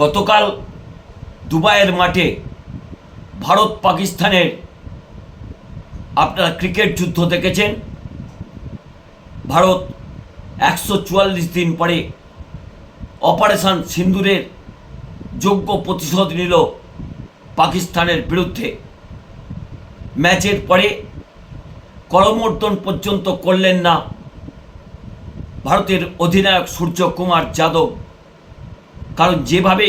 গতকাল দুবাইয়ের মাঠে ভারত পাকিস্তানের আপনারা ক্রিকেট যুদ্ধ দেখেছেন। ভারত একশো চুয়াল্লিশ দিন পরে অপারেশন সিন্দুরের যোগ্য প্রতিশোধ নিল পাকিস্তানের বিরুদ্ধে। ম্যাচের পরে করমর্দন পর্যন্ত করলেন না ভারতের অধিনায়ক সূর্যকুমার যাদব। কারণ যেভাবে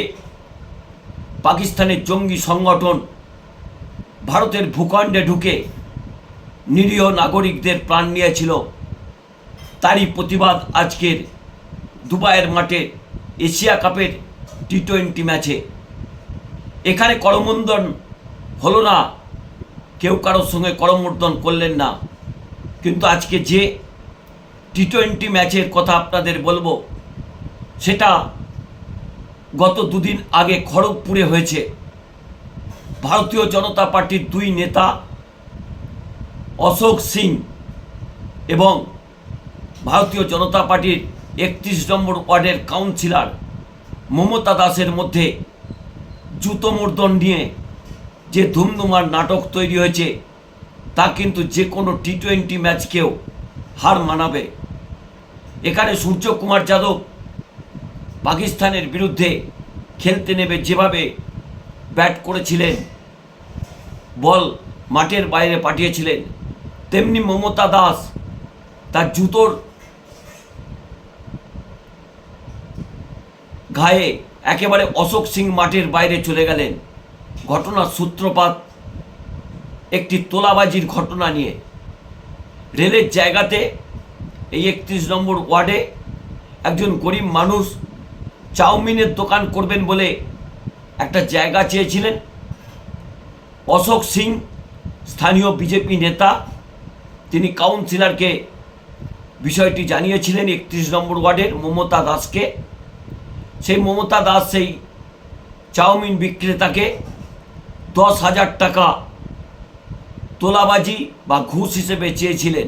পাকিস্তানের জঙ্গি সংগঠন ভারতের ভূখণ্ডে ঢুকে নিরীহ নাগরিকদের প্রাণ নিয়েছিল, তারই প্রতিবাদ আজকের দুবাইয়ের মাঠে এশিয়া কাপের টি টোয়েন্টি ম্যাচে। এখানে করমর্দন হলো না, কেউ কারোর সঙ্গে করমর্দন করলেন না। কিন্তু আজকে যে টি টোয়েন্টি ম্যাচের কথা আপনাদের বলব, সেটা গত দুদিন আগে খড়গপুরে হয়েছে। ভারতীয় জনতা পার্টির দুই নেতা, অশোক সিং এবং ভারতীয় জনতা পার্টির একত্রিশ নম্বর ওয়ার্ডের কাউন্সিলর মমতা দাসের মধ্যে জুতোমর্দন নিয়ে যে ধুমধুমার নাটক তৈরি হয়েছে, তা কিন্তু যে কোনো টি টোয়েন্টি ম্যাচকেও হার মানাবে। এখানে সূর্যকুমার যাদব পাকিস্তানের বিরুদ্ধে খেলতে নেবে যেভাবে ব্যাট করেছিলেন, বল মাঠের বাইরে পাঠিয়েছিলেন, তেমনি মমতা দাস তার জুতোর ঘায়ে একেবারে অশোক সিং মাঠের বাইরে চলে গেলেন। ঘটনার সূত্রপাত একটি তোলাবাজির ঘটনা নিয়ে। রেলের জায়গাতে এই একত্রিশ নম্বর ওয়ার্ডে একজন গরিব মানুষ চাউমিনের দোকান করবেন বলে একটা জায়গা চেয়েছিলেন। অশোক সিং, স্থানীয় বিজেপি নেতা, তিনি কাউন্সিলরকে বিষয়টি জানিয়েছিলেন একত্রিশ নম্বর ওয়ার্ডের মমতা দাসকে। সেই মমতা দাস সেই চাউমিন বিক্রেতাকে দশ হাজার টাকা তোলাবাজি বা ঘুষ হিসেবে চেয়েছিলেন।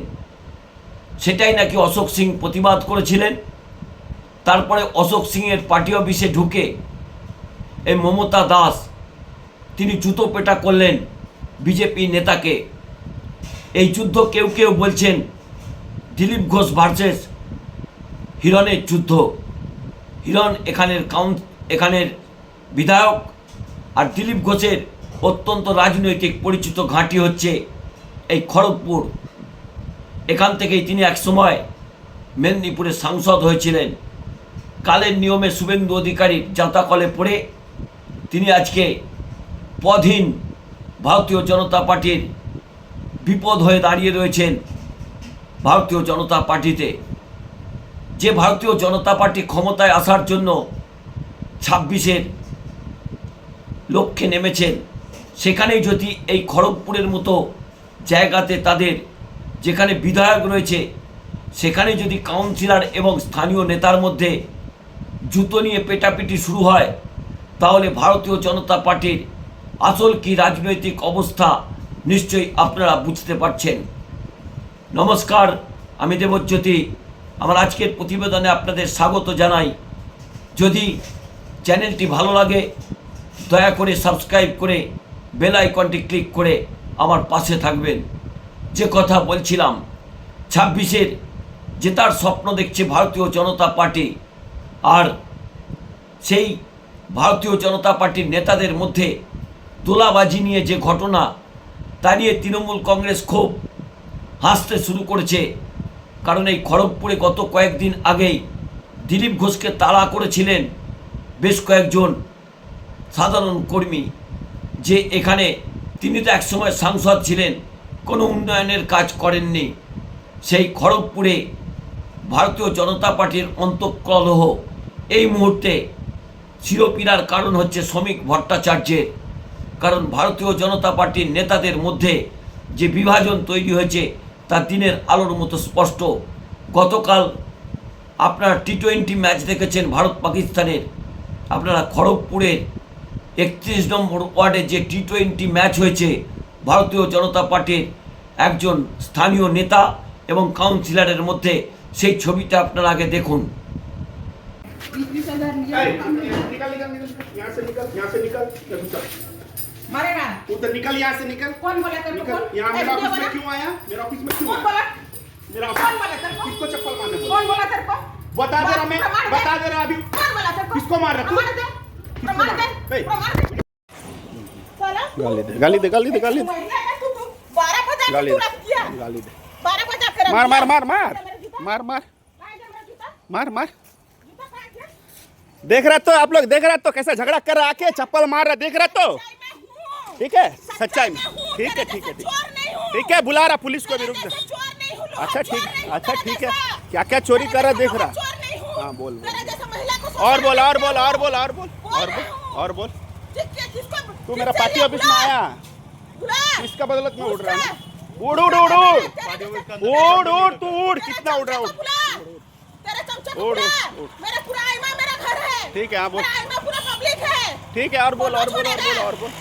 সেটাই নাকি অশোক সিং প্রতিবাদ করেছিলেন। তারপরে অশোক সিংয়ের পার্টি অফিসে ঢুকে এই মমতা দাস, তিনি জুতো পেটা করলেন বিজেপি নেতাকে। এই যুদ্ধ কেউ কেউ বলছেন দিলীপ ঘোষ ভার্সেস হিরণের যুদ্ধ। হিরণ এখানের কাউন্ট এখানের বিধায়ক আর দিলীপ ঘোষের অত্যন্ত রাজনৈতিক পরিচিত ঘাঁটি হচ্ছে এই খড়গপুর। এখান থেকেই তিনি একসময় মেদিনীপুরের সাংসদ হয়েছিলেন। কালের নিয়মে শুভেন্দু অধিকারীর জাতাকলে পড়ে তিনি আজকে পদহীন ভারতীয় জনতা পার্টির বিপদ হয়ে দাঁড়িয়ে রয়েছেন ভারতীয় জনতা পার্টিতে। যে ভারতীয় জনতা পার্টি ক্ষমতায় আসার জন্য ছাব্বিশের লক্ষ্যে নেমেছেন, সেখানেই যদি এই খড়গপুরের মতো জায়গাতে তাদের যেখানে বিধায়ক রয়েছে, সেখানে যদি কাউন্সিলর এবং স্থানীয় নেতার মধ্যে জুতো নিয়ে পেটাপিটি শুরু হয়, তাহলে ভারতীয় জনতা পার্টির আসল কি রাজনৈতিক অবস্থা নিশ্চয়ই আপনারা বুঝতে পারছেন। নমস্কার, আমি দেবজ্যোতি। আমার আজকের প্রতিবেদনে আপনাদের স্বাগত জানাই। যদি চ্যানেলটি ভালো লাগে, দয়া করে সাবস্ক্রাইব করে বেল আইকনটি ক্লিক করে আমার পাশে থাকবেন। যে কথা বলছিলাম, ছাব্বিশের জেতার স্বপ্ন দেখছে ভারতীয় জনতা পার্টি। আর সেই ভারতীয় জনতা পার্টির নেতাদের মধ্যে তোলাবাজি নিয়ে যে ঘটনা, তা নিয়ে তৃণমূল কংগ্রেস খুব হাসতে শুরু করেছে। কারণ এই খড়গপুরে গত কয়েকদিন আগেই দিলীপ ঘোষকে তাড়া করেছিলেন বেশ কয়েকজন সাধারণ কর্মী যে এখানে তিনি তো একসময় সাংসদ ছিলেন, কোনো উন্নয়নের কাজ করেননি। সেই খড়গপুরে ভারতীয় জনতা পার্টির অন্তঃকলহ এই মুহূর্তে চিরপীড়ার কারণ হচ্ছে শ্রমিক ভট্টাচার্যের। কারণ ভারতীয় জনতা পার্টির নেতাদের মধ্যে যে বিভাজন তৈরি হয়েছে, তা দিনের আলোর মতো স্পষ্ট। গতকাল আপনারা টি টোয়েন্টি ম্যাচ দেখেছেন ভারত পাকিস্তানের। আপনারা খড়গপুরের একত্রিশ নম্বর ওয়ার্ডে যে টি টোয়েন্টি ম্যাচ হয়েছে, ভারতীয় জনতা পার্টির একজন স্থানীয় নেতা এবং কাউন্সিলরের মধ্যে সেই ছবিটা আপনারা আগে দেখুন। बीस बीस हज़ार लिया ए, निकल निकल निकल। यहाँ से निकल यहाँ से निकल। ये घुस जा। मारेगा। उधर निकल यहाँ से निकल। कौन बोला तेरे को? निकल। कौन? यहाँ ए, मेरा वीडियो ऑफ़िस में क्यों आया? मेरा ऑफ़िस में क्यों बोला? मेरा कौन ऑफ़िस बोला तेरे को? किसको चप्पल मारने बोला? कौन बोला तेरे को? बता दे रहा मैं। बता दे रहा अभी। कौन बोला तेरे को? किसको मार रहा तू? प्रमाण दे। प्रमाण दे। ए। प्रमाण दे। साला गाली दे गाली दे गाली दे गाली दे। है तू तू। बारह बजा गाली तू दे गाली दे। मार। मार। मार मार। मेरा? मार। मार मेरा जूता? मार मार जूता कहाँ है क्या? देख रहा तो आप लोग देख रहा तो कैसा झगड़ा कर रहा आके चप्पल मार रहा देख रहा तो। ठीक है? सच्चाई में ठीक है ठीक है ठीक चोर नहीं हूँ। ठीक है बुला रहा पुलिस को भी रुक जा। जैसे चोर नहीं हूँ, अच्छा ठीक अच्छा ठीक है। क्या क्या चोरी कर रहा देख रहा हूँ। बोल, बोल। और बोल और बोल और बोल और बोल और बोल। और बोल। तू मेरा पार्टी? ऑफ़िस में आया। किसका बदौलत में उड़ रहा है। उड़ उड़ उड़ उड़। उड़ उड़ तू उड़। कितना उड़ रहा उड़ उड़। उड़। मेरा पूरा आईमा मेरा घर है ठीक है, हाँ, बोल। ठीक है और बोल और बोल और बोल और बोल।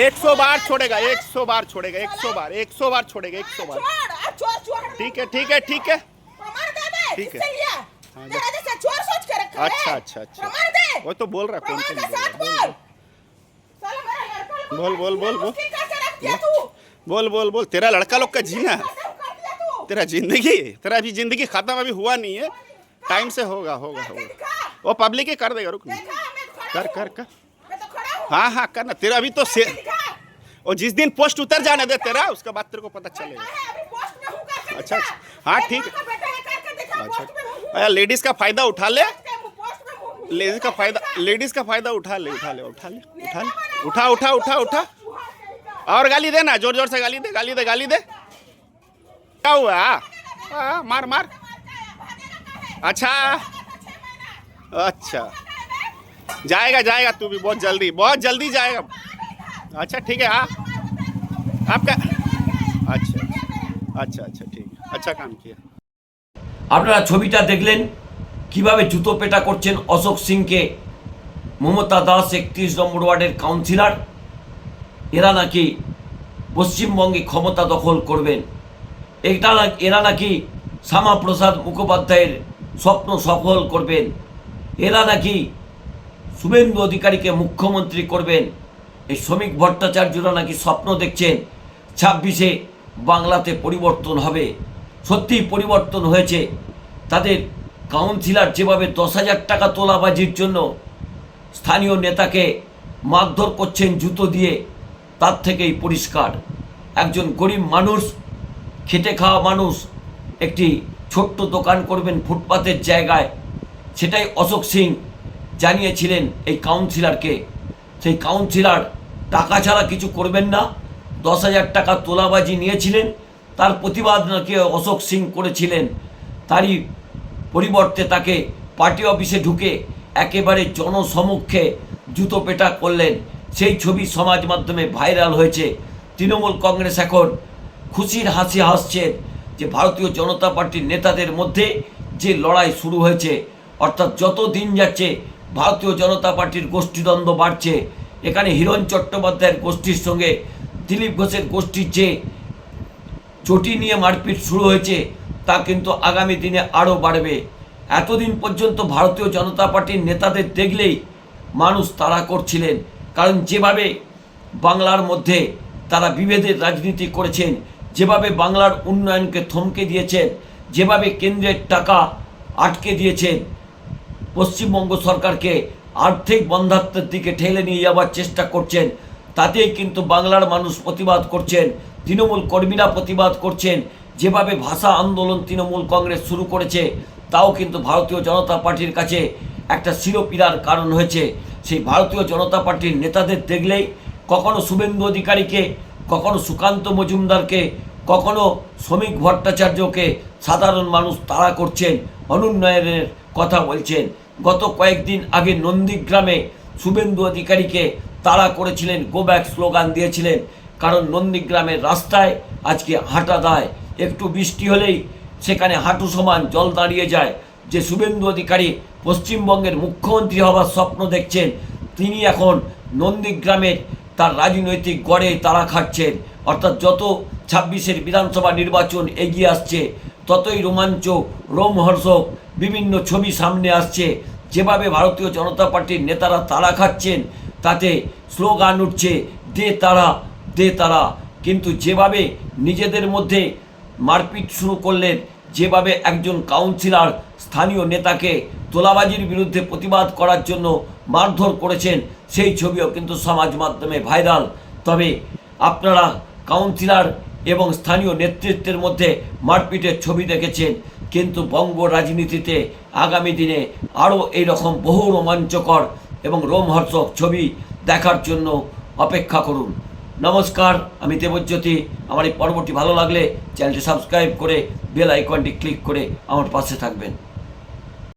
एक सौ बार छोड़ेगा। एक सौ बार छोड़ेगा एक सौ बार एक सौ बार छोड़ेगा एक सौ बार। ठीक है ठीक है ठीक है। ठीक है। हाँ, है। अच्छा अच्छा अच्छा। वो तो बोल रहा कौन कौन बोल बोल बोल, बोल, बोल, बोल। बोल तेरा लड़का लोग का जीना। तेरा ज़िंदगी तेरा अभी ज़िंदगी खत्म अभी हुआ नहीं है। टाइम से होगा होगा होगा। वो पब्लिक ही कर देगा रुक कर कर कर। तो हूँ। हाँ हाँ करना। तेरा अभी तो से और जिस दिन पोस्ट उतर जाने दे तेरा उसके बाद तेरे को पता चलेगा। अच्छा, अच्छा। हाँ, ठीक। है अच्छा। लेडीज़ का फ़ायदा उठा ले। लेडीज़ का फ़ायदा लेडीज़ का फ़ायदा उठा ले उठा ले उठा ले उठा ले। उठा उठा उठा उठा। और गाली दे ना ज़ोर ज़ोर से गाली दे गाली दे गाली दे। क्या हुआ? मार मार। अच्छा। अच्छा जाएगा जाएगा तू भी बहुत जल्दी बहुत जल्दी जाएगा अच्छा ठीक है हाँ आपका अच्छा अच्छा अच्छा ठीक है अच्छा काम किया আপনারা ছবিটা দেখলেন কিভাবে জুতো পেটা করছেন অশোক সিংকে মমতা দাস একত্রিশ নম্বর ওয়ার্ডের কাউন্সিলর এরা নাকি পশ্চিমবঙ্গে ক্ষমতা দখল করবেন এটা না এরা নাকি শ্যামাপ্রসাদ মুখোপাধ্যায়ের স্বপ্ন সফল করবেন এরা নাকি শুভেন্দু অধিকারীকে মুখ্যমন্ত্রী করবেন? এই শ্রমিক ভট্টাচার্যরা নাকি স্বপ্ন দেখছেন ছাব্বিশে বাংলাতে পরিবর্তন হবে। সত্যিই পরিবর্তন হয়েছে। তাদের কাউন্সিলর যেভাবে দশ হাজার টাকা তোলাবাজির জন্য স্থানীয় নেতাকে মারধর করছেন জুতো দিয়ে, তার থেকেই পরিষ্কার। একজন গরিব মানুষ, খেটে খাওয়া মানুষ, একটি ছোট্ট দোকান করবেন ফুটপাতের জায়গায়। সেটাই অশোক সিং জানিয়েছিলেন এই কাউন্সিলরকে সেই কাউন্সিলর টাকা ছাড়া কিছু করবেন না, দশ হাজার টাকা তোলাবাজি নিয়েছিলেন, তার প্রতিবাদ নাকি অশোক সিং করেছিলেন। তারই পরিবর্তে তাকে পার্টি অফিসে ঢুকে একেবারে জনসমক্ষে জুতো পেটা করলেন। সেই ছবি সমাজ মাধ্যমে ভাইরাল হয়েছে। তৃণমূল কংগ্রেস এখন খুশির হাসি হাসছেন যে ভারতীয় জনতা পার্টির নেতাদের মধ্যে যে লড়াই শুরু হয়েছে অর্থাৎ যত দিন যাচ্ছে, ভারতীয় জনতা পার্টির গোষ্ঠীদ্বন্দ্ব বাড়ছে। এখানে হিরণ চট্টোপাধ্যায়ের গোষ্ঠীর সঙ্গে দিলীপ ঘোষের গোষ্ঠীর যে চটি নিয়ে মারপিট শুরু হয়েছে, তা কিন্তু আগামী দিনে আরও বাড়বে। এতদিন পর্যন্ত ভারতীয় জনতা পার্টির নেতাদের দেখলেই মানুষ তারা করছিলেন। কারণ যেভাবে বাংলার মধ্যে তারা বিভেদের রাজনীতি করেছেন, যেভাবে বাংলার উন্নয়নকে থমকে দিয়েছেন, যেভাবে কেন্দ্রের টাকা আটকে দিয়েছেন পশ্চিমবঙ্গ সরকারকে আর্থিক বন্ধাত্মের দিকে ঠেলে নিয়ে যাওয়ার চেষ্টা করছেন। তাতেই কিন্তু বাংলার মানুষ প্রতিবাদ করছেন, তৃণমূল কর্মীরা প্রতিবাদ করছেন। যেভাবে ভাষা আন্দোলন তৃণমূল কংগ্রেস শুরু করেছে, তাও কিন্তু ভারতীয় জনতা পার্টির কাছে একটা শিরোপীড়ার কারণ হয়েছে। সেই ভারতীয় জনতা পার্টির নেতাদের দেখলেই কখনো শুভেন্দু অধিকারীকে, কখনো সুকান্ত মজুমদারকে, কখনো শ্রমিক ভট্টাচার্যকে সাধারণ মানুষ তাড়া করছেন, অনুন্নয়নের কথা বলছেন। গত কয়েকদিন আগে নন্দীগ্রামে শুভেন্দু অধিকারীকে তাড়া করেছিলেন গো ব্যাক স্লোগান দিয়েছিলেন। কারণ নন্দীগ্রামের রাস্তায় আজকে হাঁটা দায়। একটু বৃষ্টি হলেই সেখানে হাঁটু সমান জল দাঁড়িয়ে যায়। যে শুভেন্দু অধিকারী পশ্চিমবঙ্গের মুখ্যমন্ত্রী হবার স্বপ্ন দেখছেন, তিনি এখন নন্দীগ্রামের তার রাজনৈতিক গড়ে তারা খাচ্ছেন অর্থাৎ যত ছাব্বিশের বিধানসভা নির্বাচন এগিয়ে আসছে ততই রোমাঞ্চ, রোমহর্ষক, বিভিন্ন ছবি সামনে আসছে। যেভাবে ভারতীয় জনতা পার্টির নেতারা তাড়া খাচ্ছেন, তাতে স্লোগান উঠছে, দে তারা দে তারা। কিন্তু যেভাবে নিজেদের মধ্যে মারপিট শুরু করলেন, যেভাবে একজন কাউন্সিলর স্থানীয় নেতাকে তোলাবাজির বিরুদ্ধে প্রতিবাদ করার জন্য মারধর করেছেন, সেই ছবিও কিন্তু সমাজ মাধ্যমে ভাইরাল। তবে আপনারা কাউন্সিলর এবং স্থানীয় নেতৃত্বের মধ্যে মারপিটের ছবি দেখেছেন। কিন্তু বঙ্গ রাজনীতিতে আগামী দিনে আরও এইরকম বহু রোমাঞ্চকর এবং রোমহর্ষক ছবি দেখার জন্য অপেক্ষা করুন। নমস্কার, আমি দেবজ্যোতি। আমার এই পর্বটি ভালো লাগলে চ্যানেলটি সাবস্ক্রাইব করে বেল আইকনটি ক্লিক করে আমার পাশে থাকবেন।